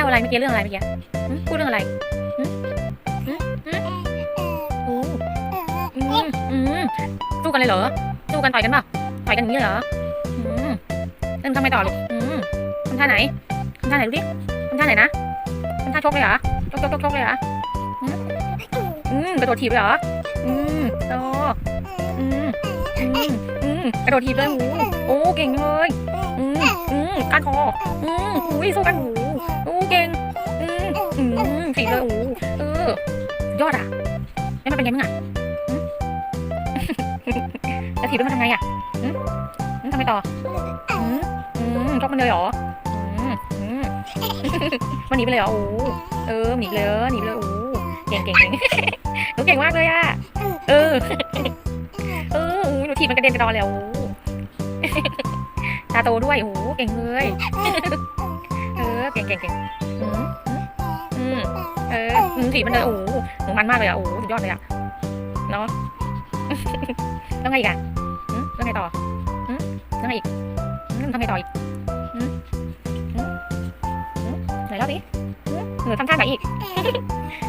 ล่าอะไรเมื่อกี้เรื่องอะไรเมื่อกี้หึพูดเรื่องอะไรหึหึหึโอ้อืมอืมสู้กันเลยเหรอสู้กันต่อยกันเปล่าต่อยกันอย่างนี้เหรออืมเริ่มทำไงต่อลูกอืมทำท่าไหนทำท่าไหนดูดิทำท่าไหนนะทำท่าชกเลยเหรอชกชกชกชกเลยเหรอหึอืมกระโดดถีบเลยเหรออืมโตอืมอืมอืมกระโดดถีบเลยหูโอ้เก่งเลยอืมอืมการคออืมอุ้ยสู้กันหูโอ้เก่งอืม อืมถีบเลยหูเออยอดอะแล้วมันเป็นไงบ้างอะหึแล้วถีบแล้วมันทำไงอะหึหึทำไงต่ออืมอืมชกมันเลยเหรออืมอืมมันหนีไปเลยเหรอโอ้เออหนีไปเลยหนีไปเลยโอ้เก่งเก่งเก่งหนูเก่งมากเลยอะเออเออโอ้หนูถีบมันกระเด็นกระดอนเลยโอ้ตาโตด้วยโอ้เก่งเลยเออเก่งเก่งเก่งอื มอืมเอออืมถีบมันเลยโอ้หนูมันมากเลยอะโอ้สุดยอดเลยอะเนาะ แล้วไงอีกอะอืมแล้วไงต่ออืมแล้วไงอีกอืมทำไงต่ออีกอืมอืมอืมไหนเล่าดิอืมหนูทำท่าไหนอีก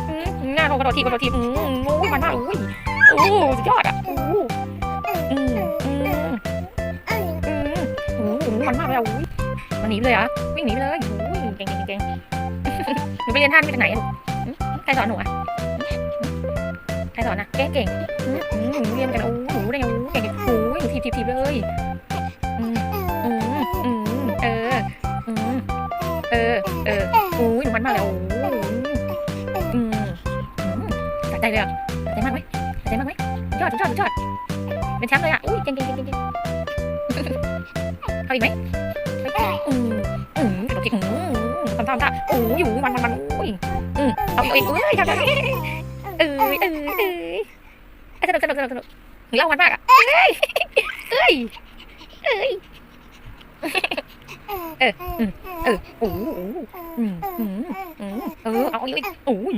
อืมหน้าโดนกระโดดทีบกระโดดทีบอืมโอ้ยมันมากอุ้ยโอ้สุดยอดอะโอ้อืมอืม อืมโอ้โหมันมากเลยอะอุ้ยมันหนีไปเลยเหรอะวิ่งหนีไปเลยโอ้ยเก่งเก่งเก่ง หนูไปเรียนท่านี่มาจากไหนอะลูกใครสอนหนูอะใครสอนอะเก่เก่งอืมอืมหนูเรียนกันโอ้หนูได้ไงโอ้เก่งโอ้ยหนูทีบทีบเลยอืมอืมเอออืมเออเออโอ้ยหนูมันมากเลยโอ้อืมอืมสะใจเลยอะสะใจมากไหมสะใจมากไหมยอดยอดยอดเป็นแชมป์เลยอะอุ้ยเก่งเก่งเก่งเก่งเอาอีกไหมอืม ทำท่าโอ้ยอยู่มันมันมันอุ้ยอืมเอาอีกเอ้ยทำได้เอ้ยเอ้ยเอ้ยสนุกสนุกสนุกสนุกหนูเล่ามันมากอะเอ้ยเอ้ยเอ้ยเออเออโอ้โหอืมอืมอืมเออเอาอีกโอ้ย